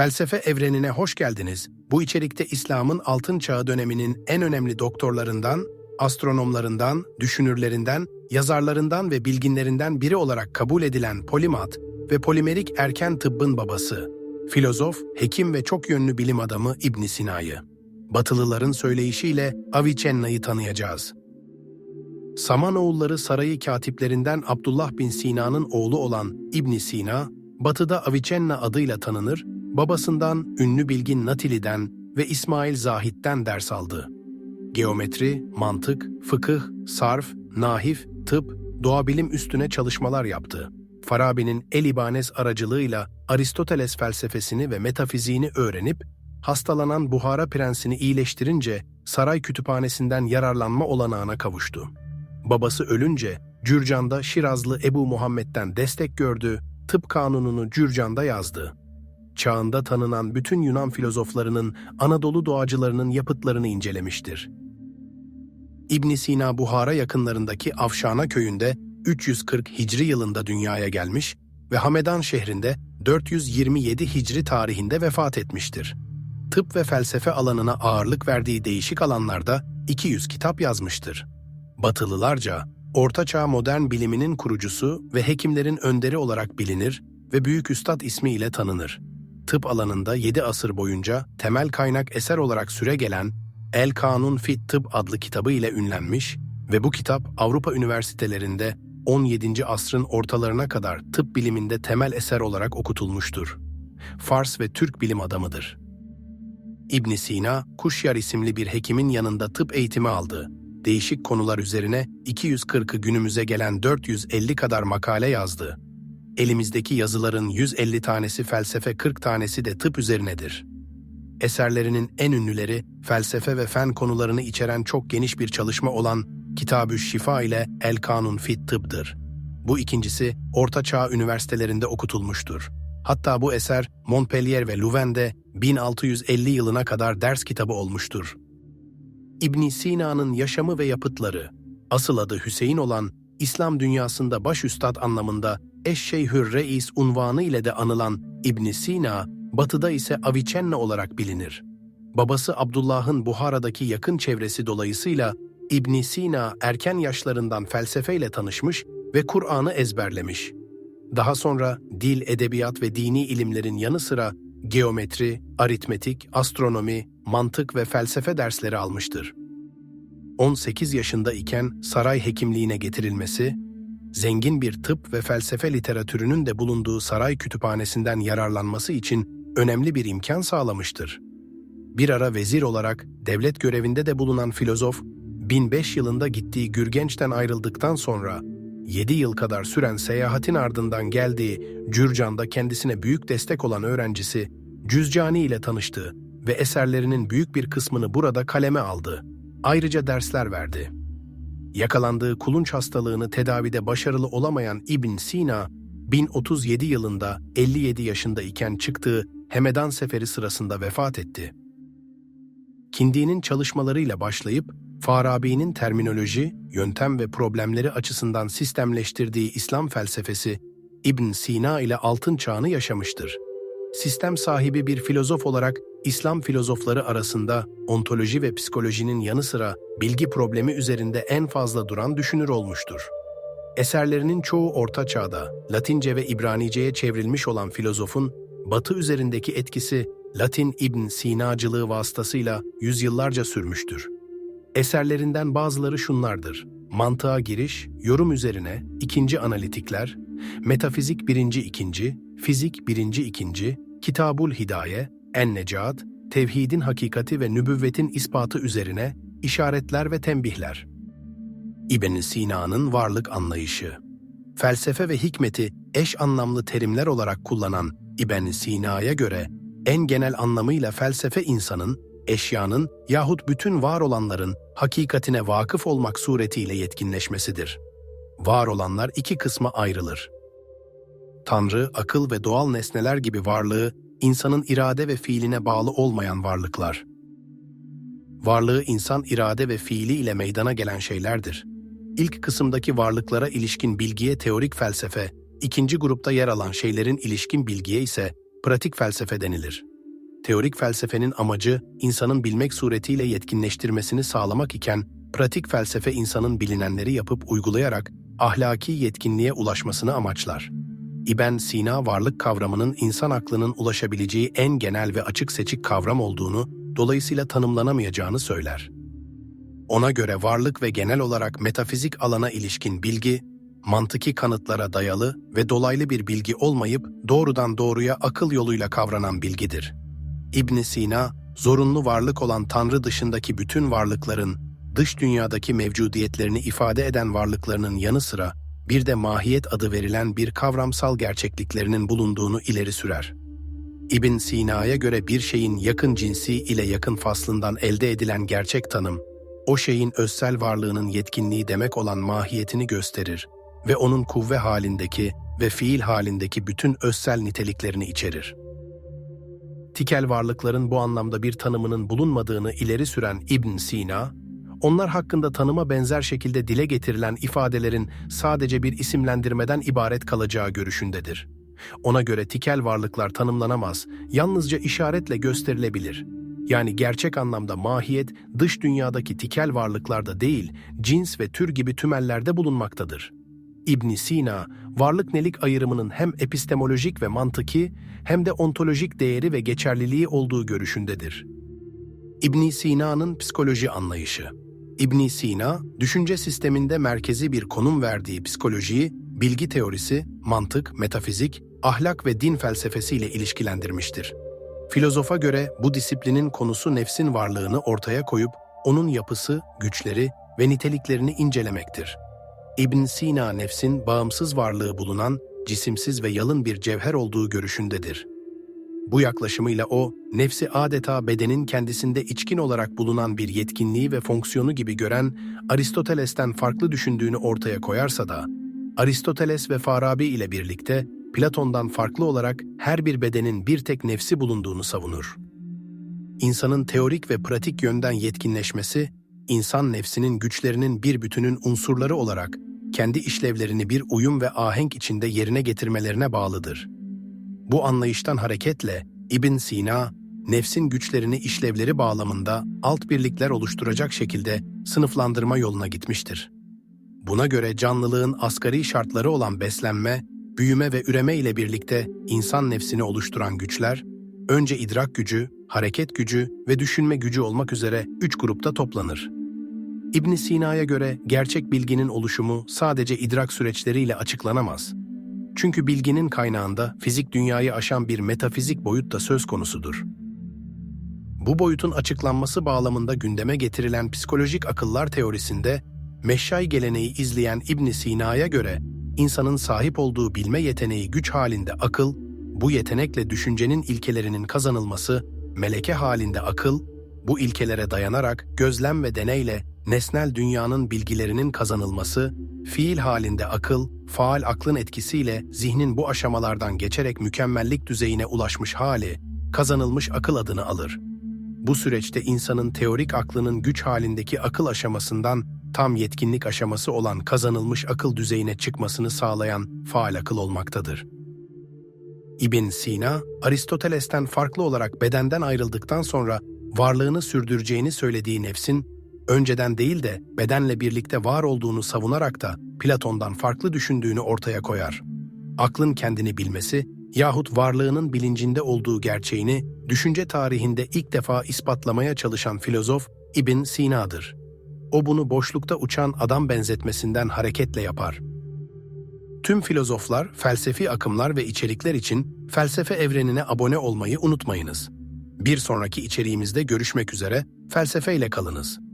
Felsefe evrenine hoş geldiniz. Bu içerikte İslam'ın altın çağı döneminin en önemli doktorlarından, astronomlarından, düşünürlerinden, yazarlarından ve bilginlerinden biri olarak kabul edilen polimat ve polimerik erken tıbbın babası, filozof, hekim ve çok yönlü bilim adamı İbn Sina'yı. Batılıların söyleyişiyle Avicenna'yı tanıyacağız. Samanoğulları sarayı katiplerinden Abdullah bin Sina'nın oğlu olan İbn Sina, batıda Avicenna adıyla tanınır, babasından ünlü bilgin Natili'den ve İsmail Zahid'den ders aldı. Geometri, mantık, fıkıh, sarf, nahif, tıp, doğabilim üstüne çalışmalar yaptı. Farabi'nin El İbanes aracılığıyla Aristoteles felsefesini ve metafiziğini öğrenip, hastalanan Buhara prensini iyileştirince saray kütüphanesinden yararlanma olanağına kavuştu. Babası ölünce Cürcan'da Şirazlı Ebu Muhammed'den destek gördü, tıp kanununu Cürcan'da yazdı. Çağında tanınan bütün Yunan filozoflarının Anadolu doğacılarının yapıtlarını incelemiştir. İbn Sina Buhara yakınlarındaki Afşana köyünde 340 Hicri yılında dünyaya gelmiş ve Hamedan şehrinde 427 Hicri tarihinde vefat etmiştir. Tıp ve felsefe alanına ağırlık verdiği değişik alanlarda 200 kitap yazmıştır. Batılılarca Orta Çağ modern biliminin kurucusu ve hekimlerin önderi olarak bilinir ve Büyük Üstad ismiyle tanınır. Tıp alanında 7 asır boyunca temel kaynak eser olarak süregelen El Kanun Fit Tıp adlı kitabı ile ünlenmiş ve bu kitap Avrupa üniversitelerinde 17. asrın ortalarına kadar tıp biliminde temel eser olarak okutulmuştur. Fars ve Türk bilim adamıdır. İbn Sina, Kuşyar isimli bir hekimin yanında tıp eğitimi aldı. Değişik konular üzerine 240'ı günümüze gelen 450 kadar makale yazdı. Elimizdeki yazıların 150 tanesi felsefe, 40 tanesi de tıp üzerinedir. Eserlerinin en ünlüleri felsefe ve fen konularını içeren çok geniş bir çalışma olan Kitab-ı Şifa ile El Kanun Fit Tıb'dır. Bu ikincisi Orta Çağ üniversitelerinde okutulmuştur. Hatta bu eser Montpellier ve Louvain'de 1650 yılına kadar ders kitabı olmuştur. İbn Sina'nın yaşamı ve yapıtları, asıl adı Hüseyin olan İslam dünyasında baş üstad anlamında Eşşeyhür Reis unvanı ile de anılan İbn Sina, batıda ise Avicenna olarak bilinir. Babası Abdullah'ın Buhara'daki yakın çevresi dolayısıyla İbn Sina erken yaşlarından felsefeyle tanışmış ve Kur'an'ı ezberlemiş. Daha sonra dil, edebiyat ve dini ilimlerin yanı sıra geometri, aritmetik, astronomi, mantık ve felsefe dersleri almıştır. 18 yaşında iken saray hekimliğine getirilmesi, zengin bir tıp ve felsefe literatürünün de bulunduğu saray kütüphanesinden yararlanması için önemli bir imkan sağlamıştır. Bir ara vezir olarak devlet görevinde de bulunan filozof, 1005 yılında gittiği Gürgenç'ten ayrıldıktan sonra 7 yıl kadar süren seyahatin ardından geldiği Cürcan'da kendisine büyük destek olan öğrencisi Cüzcani ile tanıştı ve eserlerinin büyük bir kısmını burada kaleme aldı. Ayrıca dersler verdi. Yakalandığı kulunç hastalığını tedavide başarılı olamayan İbn Sina, 1037 yılında 57 yaşında iken çıktığı Hemedan Seferi sırasında vefat etti. Kindi'nin çalışmalarıyla başlayıp Farabi'nin terminoloji, yöntem ve problemleri açısından sistemleştirdiği İslam felsefesi İbn Sina ile altın çağını yaşamıştır. Sistem sahibi bir filozof olarak İslam filozofları arasında ontoloji ve psikolojinin yanı sıra bilgi problemi üzerinde en fazla duran düşünür olmuştur. Eserlerinin çoğu Orta Çağ'da Latince ve İbranice'ye çevrilmiş olan filozofun Batı üzerindeki etkisi Latin İbn Sinacılığı vasıtasıyla yüzyıllarca sürmüştür. Eserlerinden bazıları şunlardır. Mantığa giriş, yorum üzerine, ikinci analitikler, metafizik birinci ikinci, fizik birinci ikinci, kitabul hidaye, en-necat, tevhidin hakikati ve nübüvvetin ispatı üzerine işaretler ve tembihler. İbn Sina'nın varlık anlayışı Felsefe ve hikmeti eş anlamlı terimler olarak kullanan İbn Sina'ya göre en genel anlamıyla felsefe insanın, eşyanın yahut bütün var olanların hakikatine vakıf olmak suretiyle yetkinleşmesidir. Var olanlar iki kısma ayrılır. Tanrı, akıl ve doğal nesneler gibi varlığı, insanın irade ve fiiline bağlı olmayan varlıklar. Varlığı insan irade ve fiili ile meydana gelen şeylerdir. İlk kısımdaki varlıklara ilişkin bilgiye teorik felsefe, ikinci grupta yer alan şeylerin ilişkin bilgiye ise pratik felsefe denilir. Teorik felsefenin amacı insanın bilmek suretiyle yetkinleştirmesini sağlamak iken, pratik felsefe insanın bilinenleri yapıp uygulayarak ahlaki yetkinliğe ulaşmasını amaçlar. İbn Sina varlık kavramının insan aklının ulaşabileceği en genel ve açık seçik kavram olduğunu, dolayısıyla tanımlanamayacağını söyler. Ona göre varlık ve genel olarak metafizik alana ilişkin bilgi, mantıki kanıtlara dayalı ve dolaylı bir bilgi olmayıp doğrudan doğruya akıl yoluyla kavranan bilgidir. ibn Sina, zorunlu varlık olan Tanrı dışındaki bütün varlıkların, dış dünyadaki mevcudiyetlerini ifade eden varlıklarının yanı sıra, bir de mahiyet adı verilen bir kavramsal gerçekliklerinin bulunduğunu ileri sürer. İbn Sina'ya göre bir şeyin yakın cinsi ile yakın faslından elde edilen gerçek tanım, o şeyin özsel varlığının yetkinliği demek olan mahiyetini gösterir ve onun kuvve halindeki ve fiil halindeki bütün özsel niteliklerini içerir. Tikel varlıkların bu anlamda bir tanımının bulunmadığını ileri süren İbn Sina, onlar hakkında tanıma benzer şekilde dile getirilen ifadelerin sadece bir isimlendirmeden ibaret kalacağı görüşündedir. Ona göre tikel varlıklar tanımlanamaz, yalnızca işaretle gösterilebilir. Yani gerçek anlamda mahiyet dış dünyadaki tikel varlıklarda değil, cins ve tür gibi tümellerde bulunmaktadır. İbn Sina, varlık nelik ayrımının hem epistemolojik ve mantıki hem de ontolojik değeri ve geçerliliği olduğu görüşündedir. İbn Sina'nın psikoloji anlayışı İbn Sina, düşünce sisteminde merkezi bir konum verdiği psikolojiyi, bilgi teorisi, mantık, metafizik, ahlak ve din felsefesiyle ilişkilendirmiştir. Filozofa göre bu disiplinin konusu nefsin varlığını ortaya koyup onun yapısı, güçleri ve niteliklerini incelemektir. İbn Sina nefsin bağımsız varlığı bulunan, cisimsiz ve yalın bir cevher olduğu görüşündedir. Bu yaklaşımıyla o, nefsi adeta bedenin kendisinde içkin olarak bulunan bir yetkinliği ve fonksiyonu gibi gören Aristoteles'ten farklı düşündüğünü ortaya koyarsa da, Aristoteles ve Farabi ile birlikte Platon'dan farklı olarak her bir bedenin bir tek nefsi bulunduğunu savunur. İnsanın teorik ve pratik yönden yetkinleşmesi, insan nefsinin güçlerinin bir bütünün unsurları olarak kendi işlevlerini bir uyum ve ahenk içinde yerine getirmelerine bağlıdır. Bu anlayıştan hareketle İbn Sina, nefsin güçlerini işlevleri bağlamında alt birlikler oluşturacak şekilde sınıflandırma yoluna gitmiştir. Buna göre canlılığın asgari şartları olan beslenme, büyüme ve üreme ile birlikte insan nefsini oluşturan güçler, önce idrak gücü, hareket gücü ve düşünme gücü olmak üzere üç grupta toplanır. İbn Sina'ya göre gerçek bilginin oluşumu sadece idrak süreçleriyle açıklanamaz. Çünkü bilginin kaynağında fizik dünyayı aşan bir metafizik boyut da söz konusudur. Bu boyutun açıklanması bağlamında gündeme getirilen psikolojik akıllar teorisinde, Meşşay geleneği izleyen İbn Sina'ya göre, insanın sahip olduğu bilme yeteneği güç halinde akıl, bu yetenekle düşüncenin ilkelerinin kazanılması, meleke halinde akıl, bu ilkelere dayanarak gözlem ve deneyle nesnel dünyanın bilgilerinin kazanılması, fiil halinde akıl, faal aklın etkisiyle zihnin bu aşamalardan geçerek mükemmellik düzeyine ulaşmış hali, kazanılmış akıl adını alır. Bu süreçte insanın teorik aklının güç halindeki akıl aşamasından tam yetkinlik aşaması olan kazanılmış akıl düzeyine çıkmasını sağlayan faal akıl olmaktadır. İbn Sina, Aristoteles'ten farklı olarak bedenden ayrıldıktan sonra varlığını sürdüreceğini söylediği nefsin, önceden değil de bedenle birlikte var olduğunu savunarak da Platon'dan farklı düşündüğünü ortaya koyar. Aklın kendini bilmesi yahut varlığının bilincinde olduğu gerçeğini düşünce tarihinde ilk defa ispatlamaya çalışan filozof İbn Sina'dır. O bunu boşlukta uçan adam benzetmesinden hareketle yapar. Tüm filozoflar, felsefi akımlar ve içerikler için felsefe evrenine abone olmayı unutmayınız. Bir sonraki içeriğimizde görüşmek üzere, felsefeyle kalınız.